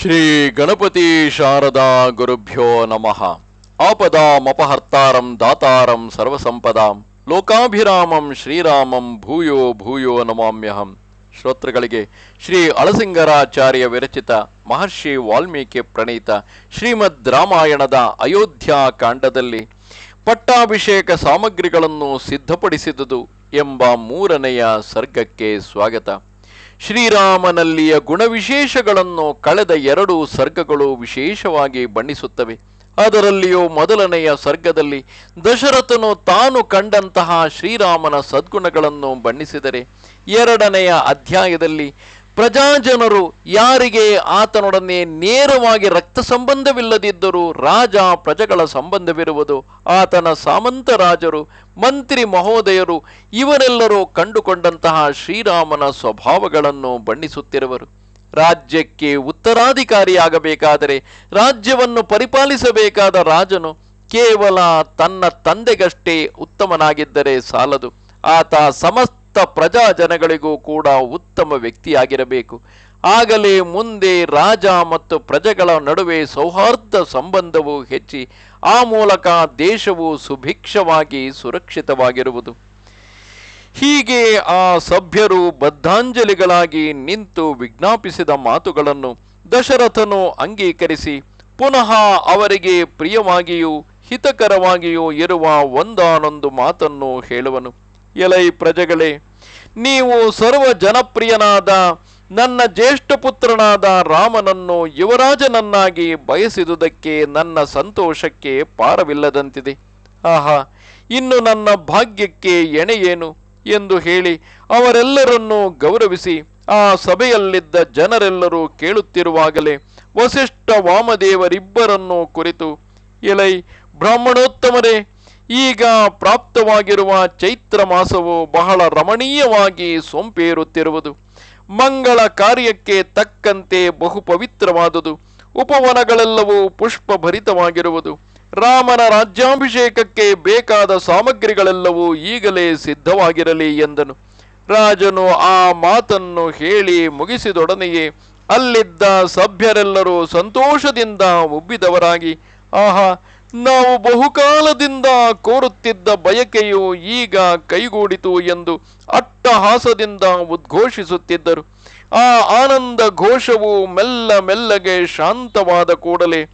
ಶ್ರೀ ಗಣಪತಿ ಶಾರದಾ ಗುರುಭ್ಯೋ ನಮಃ. ಆಪದಾಮಪಹರ್ತಾರಂ ದಾತಾರಂ ಸರ್ವಸಂಪದಾಂ. ಲೋಕಾಭಿರಾಮಂ ಶ್ರೀರಾಮಂ ಭೂಯೋ ಭೂಯೋ ನಮಾಮ್ಯಹಂ. ಶ್ರೋತೃಗಳಿಗೆ ಶ್ರೀ ಅಳಸಿಂಗರಾಚಾರ್ಯ ವಿರಚಿತ ಮಹರ್ಷಿ ವಾಲ್ಮೀಕಿ ಪ್ರಣೀತ ಶ್ರೀಮದ್ ರಾಮಾಯಣದ ಅಯೋಧ್ಯ ಕಾಂಡದಲ್ಲಿ ಪಟ್ಟಾಭಿಷೇಕ ಸಾಮಗ್ರಿಗಳನ್ನು ಸಿದ್ಧಪಡಿಸಿದುದು ಎಂಬ ಮೂರನೆಯ ಸರ್ಗಕ್ಕೆ ಸ್ವಾಗತ. ಶ್ರೀರಾಮನಲ್ಲಿಯ ಗುಣವಿಶೇಷಗಳನ್ನು ಕಳೆದ ಎರಡು ಸರ್ಗಗಳು ವಿಶೇಷವಾಗಿ ಬಣ್ಣಿಸುತ್ತವೆ. ಅದರಲ್ಲಿಯೂ ಮೊದಲನೆಯ ಸರ್ಗದಲ್ಲಿ ದಶರಥನು ತಾನು ಕಂಡಂತಹ ಶ್ರೀರಾಮನ ಸದ್ಗುಣಗಳನ್ನು ಬಣ್ಣಿಸಿದರೆ, ಎರಡನೆಯ ಅಧ್ಯಾಯದಲ್ಲಿ ಪ್ರಜಾಜನರು ಯಾರಿಗೆ ಆತನೊಡನೆ ನೇರವಾಗಿ ರಕ್ತ ಸಂಬಂಧವಿಲ್ಲದಿದ್ದರೂ ರಾಜ ಪ್ರಜೆಗಳ ಸಂಬಂಧವಿರುವುದು, ಆತನ ಸಾಮಂತ ರಾಜರು ಮಂತ್ರಿ ಮಹೋದಯರು ಇವರೆಲ್ಲರೂ ಕಂಡುಕೊಂಡಂತಹ ಶ್ರೀರಾಮನ ಸ್ವಭಾವಗಳನ್ನು ಬಣ್ಣಿಸುತ್ತಿರುವರು. ರಾಜ್ಯಕ್ಕೆ ಉತ್ತರಾಧಿಕಾರಿಯಾಗಬೇಕಾದರೆ ರಾಜ್ಯವನ್ನು ಪರಿಪಾಲಿಸಬೇಕಾದ ರಾಜನು ಕೇವಲ ತನ್ನ ತಂದೆಗಷ್ಟೇ ಉತ್ತಮನಾಗಿದ್ದರೆ ಸಾಲದು. ಆತ ಸಮಸ್ತ ಪ್ರಜಾಜನಗಳಿಗೂ ಕೂಡ ಉತ್ತಮ ವ್ಯಕ್ತಿಯಾಗಿರಬೇಕು. ಆಗಲೇ ಮುಂದೆ ರಾಜ ಮತ್ತು ಪ್ರಜೆಗಳ ನಡುವೆ ಸೌಹಾರ್ದ ಸಂಬಂಧವು ಹೆಚ್ಚಿ, ಆ ಮೂಲಕ ದೇಶವು ಸುಭಿಕ್ಷವಾಗಿ ಸುರಕ್ಷಿತವಾಗಿರುವುದು. ಹೀಗೆ ಆ ಸಭ್ಯರು ಬದ್ಧಾಂಜಲಿಗಳಾಗಿ ನಿಂತು ವಿಜ್ಞಾಪಿಸಿದ ಮಾತುಗಳನ್ನು ದಶರಥನು ಅಂಗೀಕರಿಸಿ, ಪುನಃ ಅವರಿಗೆ ಪ್ರಿಯವಾಗಿಯೂ ಹಿತಕರವಾಗಿಯೂ ಇರುವ ಒಂದಾನೊಂದು ಮಾತನ್ನು ಹೇಳುವನು. ಎಲೈ ಪ್ರಜೆಗಳೇ, ನೀವು ಸರ್ವ ಜನಪ್ರಿಯನಾದ ನನ್ನ ಜ್ಯೇಷ್ಠ ಪುತ್ರನಾದ ರಾಮನನ್ನು ಯುವರಾಜನನ್ನಾಗಿ ಬಯಸಿದುದಕ್ಕೆ ನನ್ನ ಸಂತೋಷಕ್ಕೆ ಪಾರವಿಲ್ಲದಂತಿದೆ. ಆಹಾ, ಇನ್ನು ನನ್ನ ಭಾಗ್ಯಕ್ಕೆ ಎಣೆಯೇನು ಎಂದು ಹೇಳಿ ಅವರೆಲ್ಲರನ್ನೂ ಗೌರವಿಸಿ ಆ ಸಭೆಯಲ್ಲಿದ್ದ ಜನರೆಲ್ಲರೂ ಕೇಳುತ್ತಿರುವಾಗಲೇ ವಸಿಷ್ಠ ವಾಮದೇವರಿಬ್ಬರನ್ನು ಕುರಿತು, ಎಲೈ ಬ್ರಾಹ್ಮಣೋತ್ತಮರೇ, ಈಗ ಪ್ರಾಪ್ತವಾಗಿರುವ ಚೈತ್ರ ಮಾಸವು ಬಹಳ ರಮಣೀಯವಾಗಿ ಸೊಂಪೇರುತ್ತಿರುವುದು. ಮಂಗಳ ಕಾರ್ಯಕ್ಕೆ ತಕ್ಕಂತೆ ಬಹು ಪವಿತ್ರವಾದುದು ಉಪವನಗಳೆಲ್ಲವೂ ಪುಷ್ಪಭರಿತವಾಗಿರುವುದು. ರಾಮನ ರಾಜ್ಯಾಭಿಷೇಕಕ್ಕೆ ಬೇಕಾದ ಸಾಮಗ್ರಿಗಳೆಲ್ಲವೂ ಈಗಲೇ ಸಿದ್ಧವಾಗಿರಲಿ ಎಂದನು. ರಾಜನು ಆ ಮಾತನ್ನು ಹೇಳಿ ಮುಗಿಸಿದೊಡನೆಯೇ, ಅಲ್ಲಿದ್ದ ಸಭ್ಯರೆಲ್ಲರೂ ಸಂತೋಷದಿಂದ ಉಬ್ಬಿದವರಾಗಿ, ಆಹಾ ನಾವು ಬಹುಕಾಲದಿಂದ ಕೋರುತ್ತಿದ್ದ ಬಯಕೆಯು ಈಗ ಕೈಗೂಡಿತು ಎಂದು ಅಟ್ಟಹಾಸದಿಂದ ಉದ್ಘೋಷಿಸುತ್ತಿದ್ದರು. ಆ ಆನಂದ ಘೋಷವು ಮೆಲ್ಲ ಮೆಲ್ಲಗೆ ಶಾಂತವಾದ ಕೂಡಲೇ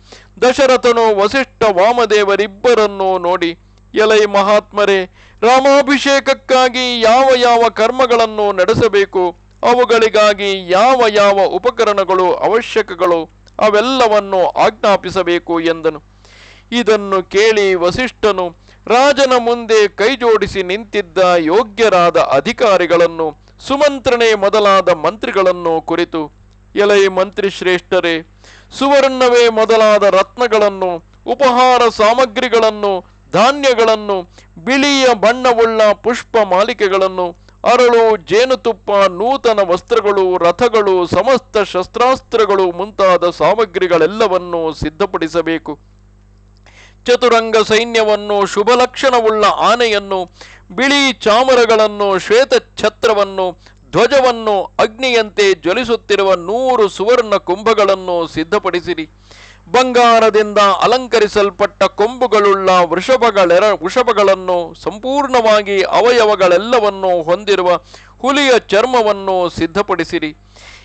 ದಶರಥನು ವಸಿಷ್ಠ ವಾಮದೇವರಿಬ್ಬರನ್ನೂ ನೋಡಿ, ಎಲೈ ಮಹಾತ್ಮರೇ, ರಾಮಾಭಿಷೇಕಕ್ಕಾಗಿ ಯಾವ ಯಾವ ಕರ್ಮಗಳನ್ನು ನಡೆಸಬೇಕು? ಅವುಗಳಿಗಾಗಿ ಯಾವ ಯಾವ ಉಪಕರಣಗಳು ಅವಶ್ಯಕಗಳು? ಅವೆಲ್ಲವನ್ನು ಆಜ್ಞಾಪಿಸಬೇಕು ಎಂದನು. ಇದನ್ನು ಕೇಳಿ ವಸಿಷ್ಠನು ರಾಜನ ಮುಂದೆ ಕೈಜೋಡಿಸಿ ನಿಂತಿದ್ದ ಯೋಗ್ಯರಾದ ಅಧಿಕಾರಿಗಳನ್ನು ಸುಮಂತ್ರಣೆ ಮೊದಲಾದ ಮಂತ್ರಿಗಳನ್ನು ಕುರಿತು, ಎಲೈ ಮಂತ್ರಿ ಶ್ರೇಷ್ಠರೇ, ಸುವರ್ಣವೇ ಮೊದಲಾದ ರತ್ನಗಳನ್ನು, ಉಪಹಾರ ಸಾಮಗ್ರಿಗಳನ್ನು, ಧಾನ್ಯಗಳನ್ನು, ಬಿಳಿಯ ಬಣ್ಣವುಳ್ಳ ಪುಷ್ಪ ಮಾಲಿಕೆಗಳನ್ನು, ಅರಳು, ಜೇನುತುಪ್ಪ, ನೂತನ ವಸ್ತ್ರಗಳು, ರಥಗಳು, ಸಮಸ್ತ ಶಸ್ತ್ರಾಸ್ತ್ರಗಳು ಮುಂತಾದ ಸಾಮಗ್ರಿಗಳೆಲ್ಲವನ್ನೂ ಸಿದ್ಧಪಡಿಸಬೇಕು. ಚತುರಂಗ ಸೈನ್ಯವನ್ನು ಶುಭಲಕ್ಷಣವುಳ್ಳ ಆನೆಯನ್ನು, ಬಿಳಿ ಚಾಮರಗಳನ್ನು, ಶ್ವೇತ ಛತ್ರವನ್ನು, ಧ್ವಜವನ್ನು, ಅಗ್ನಿಯಂತೆ ಜ್ವಲಿಸುತ್ತಿರುವ ನೂರು ಸುವರ್ಣ ಕುಂಭಗಳನ್ನು ಸಿದ್ಧಪಡಿಸಿರಿ. ಬಂಗಾರದಿಂದ ಅಲಂಕರಿಸಲ್ಪಟ್ಟ ಕೊಂಬುಗಳುಳ್ಳ ವೃಷಭಗಳೆರ ವೃಷಭಗಳನ್ನು ಸಂಪೂರ್ಣವಾಗಿ ಅವಯವಗಳೆಲ್ಲವನ್ನು ಹೊಂದಿರುವ ಹುಲಿಯ ಚರ್ಮವನ್ನು ಸಿದ್ಧಪಡಿಸಿರಿ.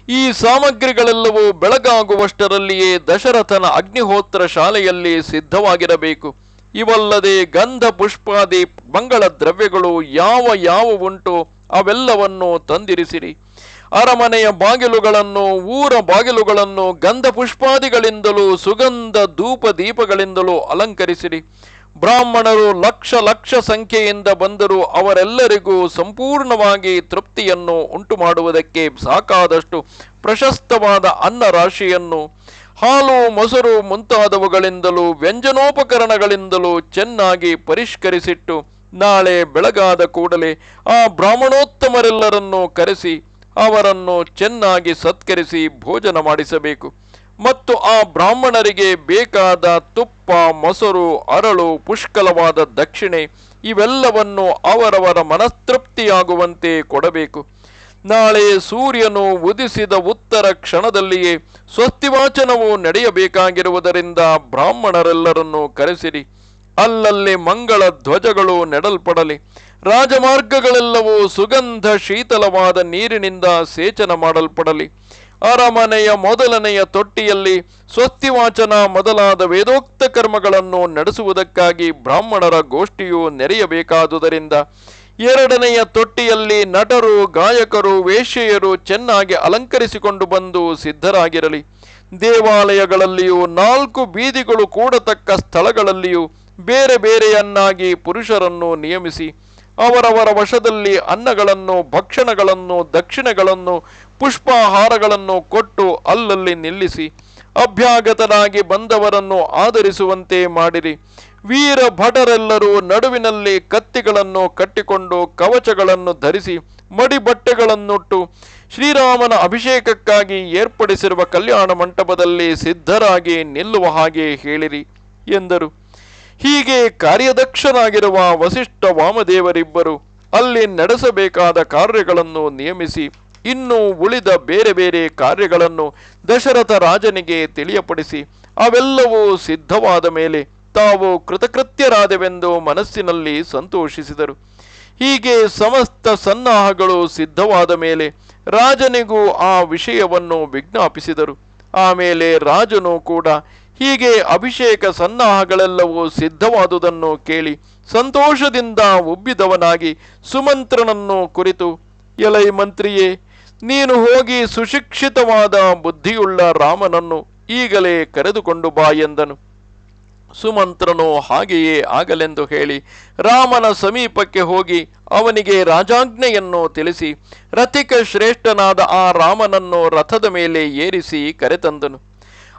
ಈ ಸಾಮಗ್ರಿಗಳೆಲ್ಲವೂ ಬೆಳಗಾಗುವಷ್ಟರಲ್ಲಿಯೇ ದಶರಥನ ಅಗ್ನಿಹೋತ್ರ ಶಾಲೆಯಲ್ಲಿ ಸಿದ್ಧವಾಗಿರಬೇಕು. ಇವಲ್ಲದೆ ಗಂಧ ಪುಷ್ಪಾದಿ ಮಂಗಳ ದ್ರವ್ಯಗಳು ಯಾವ ಯಾವ ಉಂಟು ಅವೆಲ್ಲವನ್ನು ತಂದಿರಿಸಿರಿ. ಅರಮನೆಯ ಬಾಗಿಲುಗಳನ್ನು, ಊರ ಬಾಗಿಲುಗಳನ್ನು ಗಂಧ ಪುಷ್ಪಾದಿಗಳಿಂದಲೂ ಸುಗಂಧ ಧೂಪ ದೀಪಗಳಿಂದಲೂ ಅಲಂಕರಿಸಿರಿ. ಬ್ರಾಹ್ಮಣರು ಲಕ್ಷ ಲಕ್ಷ ಸಂಖ್ಯೆಯಿಂದ ಬಂದರೂ ಅವರೆಲ್ಲರಿಗೂ ಸಂಪೂರ್ಣವಾಗಿ ತೃಪ್ತಿಯನ್ನು ಉಂಟು ಮಾಡುವುದಕ್ಕೆ ಸಾಕಾದಷ್ಟು ಪ್ರಶಸ್ತವಾದ ಅನ್ನ ರಾಶಿಯನ್ನು, ಹಾಲು, ಮೊಸರು ಮುಂತಾದವುಗಳಿಂದಲೂ, ವ್ಯಂಜನೋಪಕರಣಗಳಿಂದಲೂ ಚೆನ್ನಾಗಿ ಪರಿಷ್ಕರಿಸಿಟ್ಟು ನಾಳೆ ಬೆಳಗಾದ ಕೂಡಲೇ ಆ ಬ್ರಾಹ್ಮಣೋತ್ತಮರೆಲ್ಲರನ್ನೂ ಕರೆಸಿ ಅವರನ್ನು ಚೆನ್ನಾಗಿ ಸತ್ಕರಿಸಿ ಭೋಜನ ಮಾಡಿಸಬೇಕು. ಮತ್ತು ಆ ಬ್ರಾಹ್ಮಣರಿಗೆ ಬೇಕಾದ ತುಪ್ಪ, ಮೊಸರು, ಅರಳು, ಪುಷ್ಕಲವಾದ ದಕ್ಷಿಣೆ ಇವೆಲ್ಲವನ್ನು ಅವರವರ ಮನಸ್ತೃಪ್ತಿಯಾಗುವಂತೆ ಕೊಡಬೇಕು. ನಾಳೆ ಸೂರ್ಯನು ಉದಿಸಿದ ಉತ್ತರ ಕ್ಷಣದಲ್ಲಿಯೇ ಸ್ವಸ್ತಿವಾಚನವು ನಡೆಯಬೇಕಾಗಿರುವುದರಿಂದ ಬ್ರಾಹ್ಮಣರೆಲ್ಲರನ್ನು ಕರೆಸಿರಿ. ಅಲ್ಲಲ್ಲಿ ಮಂಗಳ ಧ್ವಜಗಳು ನೆಡಲ್ಪಡಲಿ. ರಾಜಮಾರ್ಗಗಳೆಲ್ಲವೂ ಸುಗಂಧ ಶೀತಲವಾದ ನೀರಿನಿಂದ ಸೇಚನ ಮಾಡಲ್ಪಡಲಿ. ಅರಮನೆಯ ಮೊದಲನೆಯ ತೊಟ್ಟಿಯಲ್ಲಿ ಸ್ವಸ್ತಿವಾಚನ ಮೊದಲಾದ ವೇದೋಕ್ತ ಕರ್ಮಗಳನ್ನು ನಡೆಸುವುದಕ್ಕಾಗಿ ಬ್ರಾಹ್ಮಣರ ಗೋಷ್ಠಿಯು ನೆರೆಯಬೇಕಾದುದರಿಂದ ಎರಡನೆಯ ತೊಟ್ಟಿಯಲ್ಲಿ ನಟರು, ಗಾಯಕರು, ವೇಶ್ಯೆಯರು ಚೆನ್ನಾಗಿ ಅಲಂಕರಿಸಿಕೊಂಡು ಬಂದು ಸಿದ್ಧರಾಗಿರಲಿ. ದೇವಾಲಯಗಳಲ್ಲಿಯೂ ನಾಲ್ಕು ಬೀದಿಗಳು ಕೂಡತಕ್ಕ ಸ್ಥಳಗಳಲ್ಲಿಯೂ ಬೇರೆ ಬೇರೆಯನ್ನಾಗಿ ಪುರುಷರನ್ನು ನಿಯಮಿಸಿ ಅವರವರ ವಶದಲ್ಲಿ ಅನ್ನಗಳನ್ನು, ಭಕ್ಷಣಗಳನ್ನು, ದಕ್ಷಿಣಗಳನ್ನು, ಪುಷ್ಪಾಹಾರಗಳನ್ನು ಕೊಟ್ಟು ಅಲ್ಲಲ್ಲಿ ನಿಲ್ಲಿಸಿ, ಅಭ್ಯಾಗತನಾಗಿ ಬಂದವರನ್ನು ಆದರಿಸುವಂತೆ ಮಾಡಿರಿ. ವೀರ ಭಟರೆಲ್ಲರೂ ನಡುವಿನಲ್ಲಿ ಕತ್ತಿಗಳನ್ನು ಕಟ್ಟಿಕೊಂಡು ಕವಚಗಳನ್ನು ಧರಿಸಿ, ಮಡಿಬಟ್ಟೆಗಳನ್ನುಟ್ಟು, ಶ್ರೀರಾಮನ ಅಭಿಷೇಕಕ್ಕಾಗಿ ಏರ್ಪಡಿಸಿರುವ ಕಲ್ಯಾಣ ಮಂಟಪದಲ್ಲಿ ಸಿದ್ಧರಾಗಿ ನಿಲ್ಲುವ ಹಾಗೆ ಹೇಳಿರಿ, ಎಂದರು. ಹೀಗೆ ಕಾರ್ಯದಕ್ಷನಾಗಿರುವ ವಸಿಷ್ಠ ವಾಮದೇವರಿಬ್ಬರು ಅಲ್ಲಿ ನಡೆಸಬೇಕಾದ ಕಾರ್ಯಗಳನ್ನು ನಿಯಮಿಸಿ, ಇನ್ನು ಉಳಿದ ಬೇರೆ ಬೇರೆ ಕಾರ್ಯಗಳನ್ನು ದಶರಥ ರಾಜನಿಗೆ ತಿಳಿಯಪಡಿಸಿ, ಅವೆಲ್ಲವೂ ಸಿದ್ಧವಾದ ಮೇಲೆ ತಾವು ಕೃತಕೃತ್ಯರಾದವೆಂದು ಮನಸ್ಸಿನಲ್ಲಿ ಸಂತೋಷಿಸಿದರು. ಹೀಗೆ ಸಮಸ್ತ ಸನ್ನಾಹಗಳು ಸಿದ್ಧವಾದ ಮೇಲೆ ರಾಜನಿಗೂ ಆ ವಿಷಯವನ್ನು ವಿಜ್ಞಾಪಿಸಿದರು. ಆಮೇಲೆ ರಾಜನು ಕೂಡ ಹೀಗೆ ಅಭಿಷೇಕ ಸನ್ನಾಹಗಳೆಲ್ಲವೂ ಸಿದ್ಧವಾದುದನ್ನು ಕೇಳಿ ಸಂತೋಷದಿಂದ ಉಬ್ಬಿದವನಾಗಿ ಸುಮಂತ್ರನನ್ನು ಕುರಿತು, ಎಲೈ ಮಂತ್ರಿಯೇ, ನೀನು ಹೋಗಿ ಸುಶಿಕ್ಷಿತವಾದ ಬುದ್ಧಿಯುಳ್ಳ ರಾಮನನ್ನು ಈಗಲೇ ಕರೆದುಕೊಂಡು ಬಾ ಎಂದನು. ಸುಮಂತ್ರನು ಹಾಗೆಯೇ ಆಗಲೆಂದು ಹೇಳಿ ರಾಮನ ಸಮೀಪಕ್ಕೆ ಹೋಗಿ ಅವನಿಗೆ ರಾಜಾಜ್ಞೆಯನ್ನು ತಿಳಿಸಿ ರಥಿಕ ಶ್ರೇಷ್ಠನಾದ ಆ ರಾಮನನ್ನು ರಥದ ಮೇಲೆ ಏರಿಸಿ ಕರೆತಂದನು.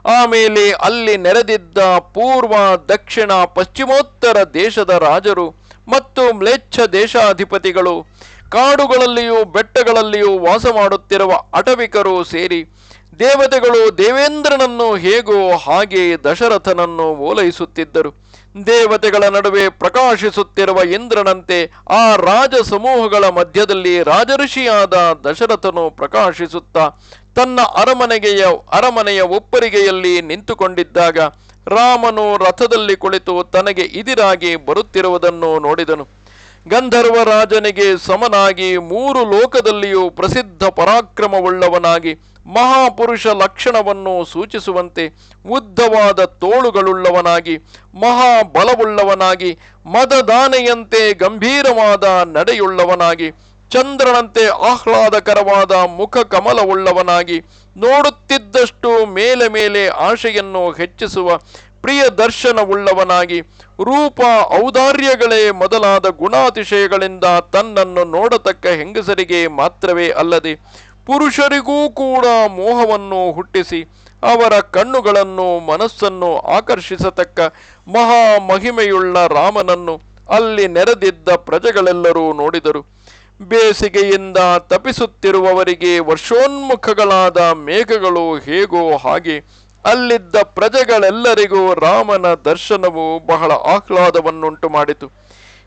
ಆಮೇಲೆ ಅಲ್ಲಿ ನೆರೆದಿದ್ದ ಪೂರ್ವ, ದಕ್ಷಿಣ, ಪಶ್ಚಿಮೋತ್ತರ ದೇಶದ ರಾಜರು ಮತ್ತು ಮ್ಲೇಚ್ಛ ದೇಶಾಧಿಪತಿಗಳು ಕಾಡುಗಳಲ್ಲಿಯೂ ಬೆಟ್ಟಗಳಲ್ಲಿಯೂ ವಾಸ ಮಾಡುತ್ತಿರುವ ಅಟವಿಕರು ಸೇರಿ ದೇವತೆಗಳು ದೇವೇಂದ್ರನನ್ನು ಹೇಗೋ ಹಾಗೆ ದಶರಥನನ್ನು ಓಲೈಸುತ್ತಿದ್ದರು. ದೇವತೆಗಳ ನಡುವೆ ಪ್ರಕಾಶಿಸುತ್ತಿರುವ ಇಂದ್ರನಂತೆ ಆ ರಾಜ ಸಮೂಹಗಳ ಮಧ್ಯದಲ್ಲಿ ರಾಜಋಷಿಯಾದ ದಶರಥನು ಪ್ರಕಾಶಿಸುತ್ತಾ ತನ್ನ ಅರಮನೆಗೆಯ, ಅರಮನೆಯ ಒಪ್ಪರಿಗೆಯಲ್ಲಿ ನಿಂತುಕೊಂಡಿದ್ದಾಗ ರಾಮನು ರಥದಲ್ಲಿ ಕುಳಿತು ತನಗೆ ಇದಿರಾಗಿ ಬರುತ್ತಿರುವುದನ್ನು ನೋಡಿದನು. ಗಂಧರ್ವ ರಾಜನಿಗೆ ಸಮನಾಗಿ ಮೂರು ಲೋಕದಲ್ಲಿಯೂ ಪ್ರಸಿದ್ಧ ಪರಾಕ್ರಮವುಳ್ಳವನಾಗಿ ಮಹಾಪುರುಷ ಲಕ್ಷಣವನ್ನು ಸೂಚಿಸುವಂತೆ ಉದ್ದವಾದ ತೋಳುಗಳುಳ್ಳವನಾಗಿ, ಮಹಾಬಲವುಳ್ಳವನಾಗಿ, ಮದದಾನೆಯಂತೆ ಗಂಭೀರವಾದ ನಡೆಯುಳ್ಳವನಾಗಿ ಚಂದ್ರನಂತೆ ಆಹ್ಲಾದಕರವಾದ ಮುಖ ಕಮಲವುಳ್ಳವನಾಗಿ ನೋಡುತ್ತಿದ್ದಷ್ಟು ಮೇಲೆ ಮೇಲೆ ಆಶೆಯನ್ನು ಹೆಚ್ಚಿಸುವ ಪ್ರಿಯ ದರ್ಶನವುಳ್ಳವನಾಗಿ ರೂಪ ಔದಾರ್ಯಗಳೇ ಮೊದಲಾದ ಗುಣಾತಿಶಯಗಳಿಂದ ತನ್ನನ್ನು ನೋಡತಕ್ಕ ಹೆಂಗಸರಿಗೆ ಮಾತ್ರವೇ ಅಲ್ಲದೆ ಪುರುಷರಿಗೂ ಕೂಡ ಮೋಹವನ್ನು ಹುಟ್ಟಿಸಿ ಅವರ ಕಣ್ಣುಗಳನ್ನು ಮನಸ್ಸನ್ನು ಆಕರ್ಷಿಸತಕ್ಕ ಮಹಾ ಮಹಿಮೆಯುಳ್ಳ ರಾಮನನ್ನು ಅಲ್ಲಿ ನೆರೆದಿದ್ದ ಪ್ರಜೆಗಳೆಲ್ಲರೂ ನೋಡಿದರು. ಬೇಸಿಗೆಯಿಂದ ತಪಿಸುತ್ತಿರುವವರಿಗೆ ವರ್ಷೋನ್ಮುಖಗಳಾದ ಮೇಘಗಳು ಹೇಗೋ ಹಾಗೆ, ಅಲ್ಲಿದ್ದ ಪ್ರಜೆಗಳೆಲ್ಲರಿಗೂ ರಾಮನ ದರ್ಶನವು ಬಹಳ ಆಹ್ಲಾದವನ್ನುಂಟು ಮಾಡಿತು.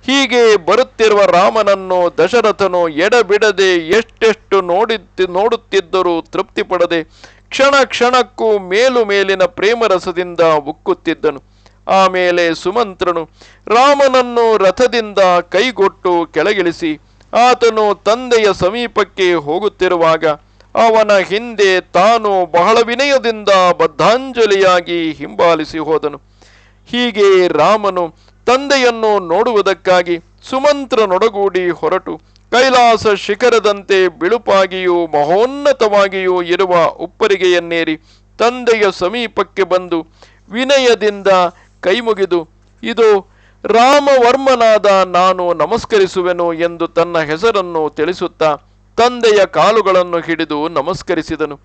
ಹೀಗೆ ಬರುತ್ತಿರುವ ರಾಮನನ್ನು ದಶರಥನು ಎಡಬಿಡದೆ ಎಷ್ಟೆಷ್ಟು ನೋಡಿದ್ದು ನೋಡುತ್ತಿದ್ದರೂ ತೃಪ್ತಿಪಡದೆ ಕ್ಷಣ ಕ್ಷಣಕ್ಕೂ ಮೇಲು ಮೇಲಿನ ಪ್ರೇಮರಸದಿಂದ ಉಕ್ಕುತ್ತಿದ್ದನು. ಆಮೇಲೆ ಸುಮಂತ್ರನು ರಾಮನನ್ನು ರಥದಿಂದ ಕೈಗೊಟ್ಟು ಕೆಳಗಿಳಿಸಿ ಆತನು ತಂದೆಯ ಸಮೀಪಕ್ಕೆ ಹೋಗುತ್ತಿರುವಾಗ ಅವನ ಹಿಂದೆ ತಾನು ಬಹಳ ವಿನಯದಿಂದ ಬದ್ಧಾಂಜಲಿಯಾಗಿ ಹಿಂಬಾಲಿಸಿ ಹೋದನು. ಹೀಗೆ ರಾಮನು ತಂದೆಯನ್ನು ನೋಡುವುದಕ್ಕಾಗಿ ಸುಮಂತ್ರನೊಡಗೂಡಿ ಹೊರಟು. ಕೈಲಾಸ ಶಿಖರದಂತೆ ಬಿಳುಪಾಗಿಯೂ ಮಹೋನ್ನತವಾಗಿಯೂ ಇರುವ ಉಪ್ಪರಿಗೆಯನ್ನೇರಿ ತಂದೆಯ ಸಮೀಪಕ್ಕೆ ಬಂದು ವಿನಯದಿಂದ ಕೈಮುಗಿದು, ಇದು ರಾಮವರ್ಮನಾದ ನಾನು ನಮಸ್ಕರಿಸುವೆನು ಎಂದು ತನ್ನ ಹೆಸರನ್ನು ತಿಳಿಸುತ್ತಾ ತಂದೆಯ ಕಾಲುಗಳನ್ನು ಹಿಡಿದು ನಮಸ್ಕರಿಸಿದನು.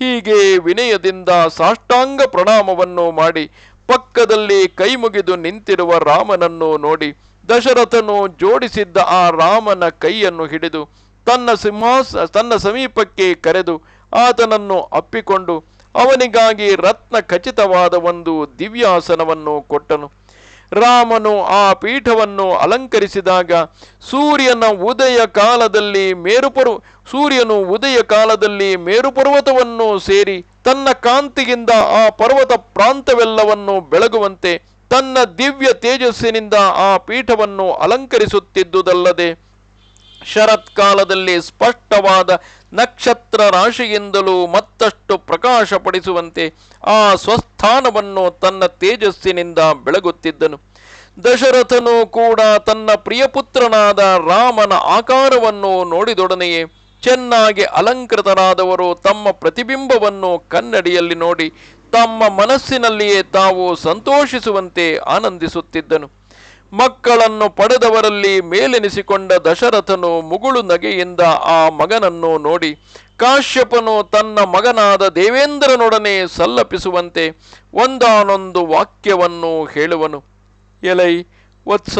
ಹೀಗೆ ವಿನಯದಿಂದ ಸಾಷ್ಟಾಂಗ ಪ್ರಣಾಮವನ್ನು ಮಾಡಿ ಪಕ್ಕದಲ್ಲಿ ಕೈಮುಗಿದು ನಿಂತಿರುವ ರಾಮನನ್ನು ನೋಡಿ ದಶರಥನು ಜೋಡಿಸಿದ್ದ ಆ ರಾಮನ ಕೈಯನ್ನು ಹಿಡಿದು ತನ್ನ ಸಿಂಹಾಸ, ತನ್ನ ಸಮೀಪಕ್ಕೆ ಕರೆದು ಆತನನ್ನು ಅಪ್ಪಿಕೊಂಡು ಅವನಿಗಾಗಿ ರತ್ನ ಖಚಿತವಾದ ಒಂದು ದಿವ್ಯಾಸನವನ್ನು ಕೊಟ್ಟನು. ರಾಮನು ಆ ಪೀಠವನ್ನು ಅಲಂಕರಿಸಿದಾಗ ಸೂರ್ಯನ ಉದಯ ಕಾಲದಲ್ಲಿ ಮೇರುಪರ್ವ, ಸೂರ್ಯನು ಉದಯ ಕಾಲದಲ್ಲಿ ಮೇರುಪರ್ವತವನ್ನು ಸೇರಿ ತನ್ನ ಕಾಂತಿಯಿಂದ ಆ ಪರ್ವತ ಪ್ರಾಂತವೆಲ್ಲವನ್ನು ಬೆಳಗುವಂತೆ ತನ್ನ ದಿವ್ಯ ತೇಜಸ್ಸಿನಿಂದ ಆ ಪೀಠವನ್ನು ಅಲಂಕರಿಸುತ್ತಿದ್ದುದಲ್ಲದೆ ಶರತ್ಕಾಲದಲ್ಲಿ ಸ್ಪಷ್ಟವಾದ ನಕ್ಷತ್ರ ರಾಶಿಯಿಂದಲೂ ಮತ್ತಷ್ಟು ಪ್ರಕಾಶಪಡಿಸುವಂತೆ ಆ ಸ್ವಸ್ಥಾನವನ್ನು ತನ್ನ ತೇಜಸ್ಸಿನಿಂದ ಬೆಳಗುತ್ತಿದ್ದನು. ದಶರಥನು ಕೂಡ ತನ್ನ ಪ್ರಿಯಪುತ್ರನಾದ ರಾಮನ ಆಕಾರವನ್ನು ನೋಡಿದೊಡನೆಯೇ ಚೆನ್ನಾಗಿ ಅಲಂಕೃತರಾದವರು ತಮ್ಮ ಪ್ರತಿಬಿಂಬವನ್ನು ಕನ್ನಡಿಯಲ್ಲಿ ನೋಡಿ ತಮ್ಮ ಮನಸ್ಸಿನಲ್ಲಿಯೇ ತಾವು ಸಂತೋಷಿಸುವಂತೆ ಆನಂದಿಸುತ್ತಿದ್ದನು. ಮಕ್ಕಳನ್ನು ಪಡೆದವರಲ್ಲಿ ಮೇಲೆನಿಸಿಕೊಂಡ ದಶರಥನು ಮುಗುಳು ನಗೆಯಿಂದ ಆ ಮಗನನ್ನು ನೋಡಿ, ಕಾಶ್ಯಪನು ತನ್ನ ಮಗನಾದ ದೇವೇಂದ್ರನೊಡನೆ ಸಲ್ಲಪಿಸುವಂತೆ ಒಂದಾನೊಂದು ವಾಕ್ಯವನ್ನು ಹೇಳುವನು. ಎಲೈ, ವತ್ಸ,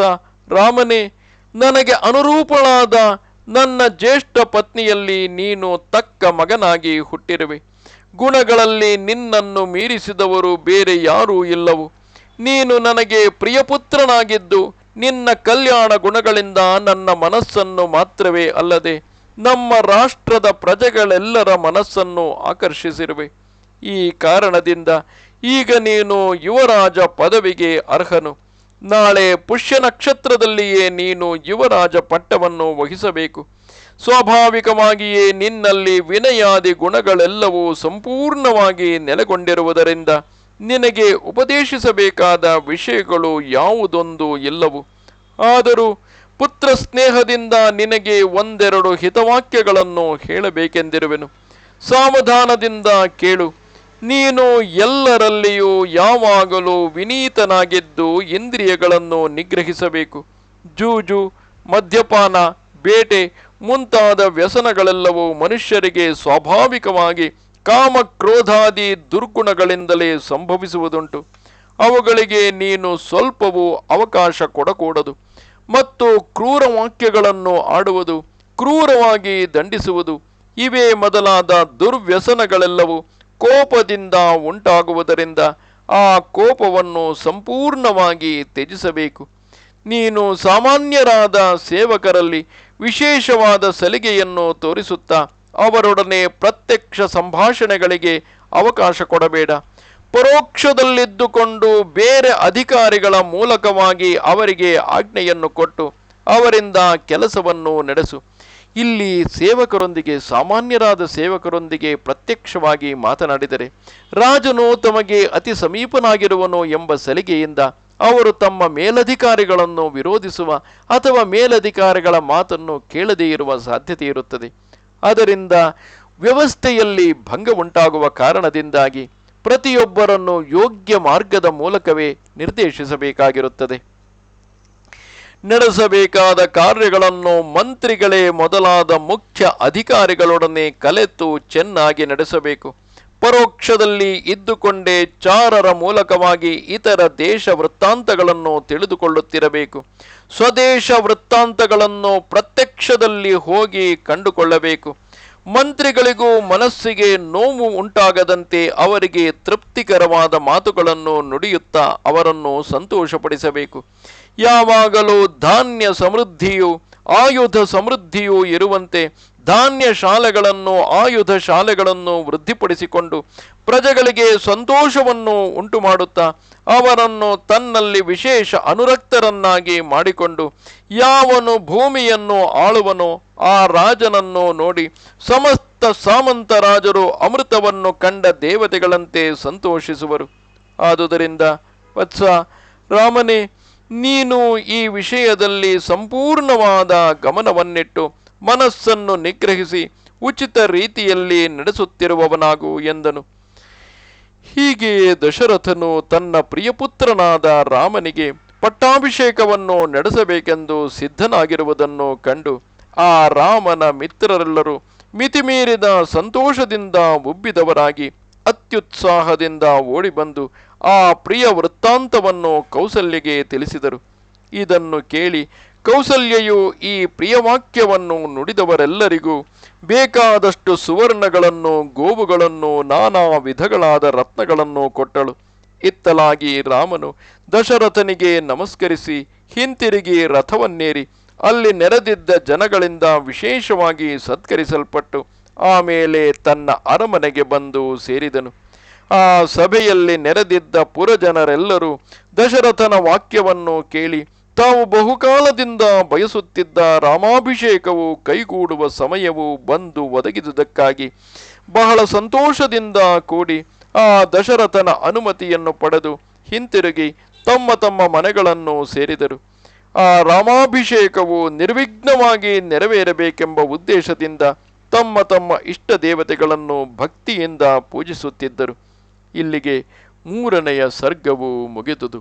ರಾಮನೇ, ನನಗೆ ಅನುರೂಪಳಾದ ನನ್ನ ಜ್ಯೇಷ್ಠ ಪತ್ನಿಯಲ್ಲಿ ನೀನು ತಕ್ಕ ಮಗನಾಗಿ ಹುಟ್ಟಿರುವೆ. ಗುಣಗಳಲ್ಲಿ ನಿನ್ನನ್ನು ಮೀರಿಸಿದವರು ಬೇರೆ ಯಾರೂ ಇಲ್ಲವು. ನೀನು ನನಗೆ ಪ್ರಿಯಪುತ್ರನಾಗಿದ್ದು ನಿನ್ನ ಕಲ್ಯಾಣ ಗುಣಗಳಿಂದ ನನ್ನ ಮನಸ್ಸನ್ನು ಮಾತ್ರವೇ ಅಲ್ಲದೆ ನಮ್ಮ ರಾಷ್ಟ್ರದ ಪ್ರಜೆಗಳೆಲ್ಲರ ಮನಸ್ಸನ್ನು ಆಕರ್ಷಿಸಿರುವೆ. ಈ ಕಾರಣದಿಂದ ಈಗ ನೀನು ಯುವರಾಜ ಪದವಿಗೆ ಅರ್ಹನು. ನಾಳೆ ಪುಷ್ಯ ನಕ್ಷತ್ರದಲ್ಲಿಯೇ ನೀನು ಯುವರಾಜ ಪಟ್ಟವನ್ನು ವಹಿಸಬೇಕು. ಸ್ವಾಭಾವಿಕವಾಗಿಯೇ ನಿನ್ನಲ್ಲಿ ವಿನಯಾದಿ ಗುಣಗಳೆಲ್ಲವೂ ಸಂಪೂರ್ಣವಾಗಿ ನೆಲೆಗೊಂಡಿರುವುದರಿಂದ ನಿನಗೆ ಉಪದೇಶಿಸಬೇಕಾದ ವಿಷಯಗಳು ಯಾವುದೊಂದು ಇಲ್ಲವು ಆದರೂ ಪುತ್ರ ಸ್ನೇಹದಿಂದ ನಿನಗೆ ಒಂದೆರಡು ಹಿತವಾಕ್ಯಗಳನ್ನು ಹೇಳಬೇಕೆಂದಿರುವೆನು. ಸಾವಧಾನದಿಂದ ಕೇಳು. ನೀನು ಎಲ್ಲರಲ್ಲಿಯೂ ಯಾವಾಗಲೂ ವಿನೀತನಾಗಿದ್ದು ಇಂದ್ರಿಯಗಳನ್ನು ನಿಗ್ರಹಿಸಬೇಕು. ಜೂಜು, ಮದ್ಯಪಾನ, ಬೇಟೆ ಮುಂತಾದ ವ್ಯಸನಗಳೆಲ್ಲವೂ ಮನುಷ್ಯರಿಗೆ ಸ್ವಾಭಾವಿಕವಾಗಿ ಕಾಮ ಕ್ರೋಧಾದಿ ದುರ್ಗುಣಗಳಿಂದಲೇ ಸಂಭವಿಸುವುದುಂಟು. ಅವುಗಳಿಗೆ ನೀನು ಸ್ವಲ್ಪವೂ ಅವಕಾಶ ಕೊಡಕೂಡದು ಮತ್ತು ಕ್ರೂರ ವಾಕ್ಯಗಳನ್ನು ಆಡುವುದು, ಕ್ರೂರವಾಗಿ ದಂಡಿಸುವುದು, ಇವೇ ಮೊದಲಾದ ದುರ್ವ್ಯಸನಗಳೆಲ್ಲವೂ ಕೋಪದಿಂದ ಉಂಟಾಗುವುದರಿಂದ ಆ ಕೋಪವನ್ನು ಸಂಪೂರ್ಣವಾಗಿ ತ್ಯಜಿಸಬೇಕು. ನೀನು ಸಾಮಾನ್ಯರಾದ ಸೇವಕರಲ್ಲಿ ವಿಶೇಷವಾದ ಸಲಿಗೆಯನ್ನು ತೋರಿಸುತ್ತಾ ಅವರೊಡನೆ ಪ್ರತ್ಯಕ್ಷ ಸಂಭಾಷಣೆಗಳಿಗೆ ಅವಕಾಶ ಕೊಡಬೇಡ. ಪರೋಕ್ಷದಲ್ಲಿದ್ದುಕೊಂಡು ಬೇರೆ ಅಧಿಕಾರಿಗಳ ಮೂಲಕವಾಗಿ ಅವರಿಗೆ ಆಜ್ಞೆಯನ್ನು ಕೊಟ್ಟು ಅವರಿಂದ ಕೆಲಸವನ್ನು ನಡೆಸು. ಇಲ್ಲಿ ಸೇವಕರೊಂದಿಗೆ, ಸಾಮಾನ್ಯರಾದ ಸೇವಕರೊಂದಿಗೆ ಪ್ರತ್ಯಕ್ಷವಾಗಿ ಮಾತನಾಡಿದರೆ, ರಾಜನು ತಮಗೆ ಅತಿ ಸಮೀಪನಾಗಿರುವನು ಎಂಬ ಸಲಿಗೆಯಿಂದ ಅವರು ತಮ್ಮ ಮೇಲಧಿಕಾರಿಗಳನ್ನು ವಿರೋಧಿಸುವ ಅಥವಾ ಮೇಲಧಿಕಾರಿಗಳ ಮಾತನ್ನು ಕೇಳದೇ ಇರುವ ಸಾಧ್ಯತೆ ಇರುತ್ತದೆ. ಅದರಿಂದ ವ್ಯವಸ್ಥೆಯಲ್ಲಿ ಭಂಗ ಉಂಟಾಗುವ ಕಾರಣದಿಂದಾಗಿ ಪ್ರತಿಯೊಬ್ಬರನ್ನು ಯೋಗ್ಯ ಮಾರ್ಗದ ಮೂಲಕವೇ ನಿರ್ದೇಶಿಸಬೇಕಾಗಿರುತ್ತದೆ. ನಡೆಸಬೇಕಾದ ಕಾರ್ಯಗಳನ್ನು ಮಂತ್ರಿಗಳೇ ಮೊದಲಾದ ಮುಖ್ಯ ಅಧಿಕಾರಿಗಳೊಡನೆ ಕಲೆತು ಚೆನ್ನಾಗಿ ನಡೆಸಬೇಕು. ಪರೋಕ್ಷದಲ್ಲಿ ಇದ್ದುಕೊಂಡೇ ಚಾರರ ಮೂಲಕವಾಗಿ ಇತರ ದೇಶ ವೃತ್ತಾಂತಗಳನ್ನು ತಿಳಿದುಕೊಳ್ಳುತ್ತಿರಬೇಕು. ಸ್ವದೇಶ ವೃತ್ತಾಂತಗಳನ್ನು ಪ್ರತ್ಯಕ್ಷದಲ್ಲಿ ಹೋಗಿ ಕಂಡುಕೊಳ್ಳಬೇಕು. ಮಂತ್ರಿಗಳಿಗೂ ಮನಸ್ಸಿಗೆ ನೋವು ಉಂಟಾಗದಂತೆ ಅವರಿಗೆ ತೃಪ್ತಿಕರವಾದ ಮಾತುಗಳನ್ನು ನುಡಿಯುತ್ತಾ ಅವರನ್ನು ಸಂತೋಷಪಡಿಸಬೇಕು. ಯಾವಾಗಲೂ ಧಾನ್ಯ ಸಮೃದ್ಧಿಯು, ಆಯುಧ ಸಮೃದ್ಧಿಯೂ ಇರುವಂತೆ ಧಾನ್ಯ ಶಾಲೆಗಳನ್ನು, ಆಯುಧ ಶಾಲೆಗಳನ್ನು ವೃದ್ಧಿಪಡಿಸಿಕೊಂಡು ಪ್ರಜೆಗಳಿಗೆ ಸಂತೋಷವನ್ನು ಉಂಟು ಮಾಡುತ್ತಾ ಅವರನ್ನು ತನ್ನಲ್ಲಿ ವಿಶೇಷ ಅನುರಕ್ತರನ್ನಾಗಿ ಮಾಡಿಕೊಂಡು ಯಾವನು ಭೂಮಿಯನ್ನು ಆಳುವನೋ ಆ ರಾಜನನ್ನು ನೋಡಿ ಸಮಸ್ತ ಸಾಮಂತ ರಾಜರು ಅಮೃತವನ್ನು ಕಂಡ ದೇವತೆಗಳಂತೆ ಸಂತೋಷಿಸುವರು. ಆದುದರಿಂದ ವತ್ಸ ರಾಮನೇ, ನೀನು ಈ ವಿಷಯದಲ್ಲಿ ಸಂಪೂರ್ಣವಾದ ಗಮನವನ್ನಿಟ್ಟು ಮನಸ್ಸನ್ನು ನಿಗ್ರಹಿಸಿ ಉಚಿತ ರೀತಿಯಲ್ಲಿ ನಡೆಸುತ್ತಿರುವವನಾಗು ಎಂದನು. ಹೀಗೆಯೇ ದಶರಥನು ತನ್ನ ಪ್ರಿಯಪುತ್ರನಾದ ರಾಮನಿಗೆ ಪಟ್ಟಾಭಿಷೇಕವನ್ನು ನಡೆಸಬೇಕೆಂದು ಸಿದ್ಧನಾಗಿರುವುದನ್ನು ಕಂಡು ಆ ರಾಮನ ಮಿತ್ರರೆಲ್ಲರೂ ಮಿತಿಮೀರಿದ ಸಂತೋಷದಿಂದ ಉಬ್ಬಿದವರಾಗಿ ಅತ್ಯುತ್ಸಾಹದಿಂದ ಓಡಿಬಂದು ಆ ಪ್ರಿಯ ವೃತ್ತಾಂತವನ್ನು ಕೌಸಲ್ಯಗೆ ತಿಳಿಸಿದರು. ಇದನ್ನು ಕೇಳಿ ಕೌಸಲ್ಯೆಯು ಈ ಪ್ರಿಯವಾಕ್ಯವನ್ನು ನುಡಿದವರೆಲ್ಲರಿಗೂ ಬೇಕಾದಷ್ಟು ಸುವರ್ಣಗಳನ್ನು, ಗೋವುಗಳನ್ನು, ನಾನಾ ವಿಧಗಳಾದ ರತ್ನಗಳನ್ನು ಕೊಟ್ಟಳು. ಇತ್ತಲಾಗಿ ರಾಮನು ದಶರಥನಿಗೆ ನಮಸ್ಕರಿಸಿ, ಹಿಂತಿರುಗಿ ರಥವನ್ನೇರಿ. ಅಲ್ಲಿ ನೆರೆದಿದ್ದ ಜನಗಳಿಂದ ವಿಶೇಷವಾಗಿ ಸತ್ಕರಿಸಲ್ಪಟ್ಟು ಆಮೇಲೆ ತನ್ನ ಅರಮನೆಗೆ ಬಂದು ಸೇರಿದನು. ಆ ಸಭೆಯಲ್ಲಿ ನೆರೆದಿದ್ದ ಪುರಜನರೆಲ್ಲರೂ ದಶರಥನ ವಾಕ್ಯವನ್ನು ಕೇಳಿ ತಾವು ಬಹುಕಾಲದಿಂದ ಬಯಸುತ್ತಿದ್ದ ರಾಮಾಭಿಷೇಕವು ಕೈಗೂಡುವ ಸಮಯವು ಬಂದು ಒದಗಿದುದಕ್ಕಾಗಿ ಬಹಳ ಸಂತೋಷದಿಂದ ಕೂಡಿ ಆ ದಶರಥನ ಅನುಮತಿಯನ್ನು ಪಡೆದು ಹಿಂತಿರುಗಿ ತಮ್ಮ ತಮ್ಮ ಮನೆಗಳನ್ನು ಸೇರಿದರು. ಆ ರಾಮಾಭಿಷೇಕವು ನಿರ್ವಿಘ್ನವಾಗಿ ನೆರವೇರಬೇಕೆಂಬ ಉದ್ದೇಶದಿಂದ ತಮ್ಮ ತಮ್ಮ ಇಷ್ಟ ದೇವತೆಗಳನ್ನು ಭಕ್ತಿಯಿಂದ ಪೂಜಿಸುತ್ತಿದ್ದರು. ಇಲ್ಲಿಗೆ ಮೂರನೆಯ ಸರ್ಗವು ಮುಗಿದುದು.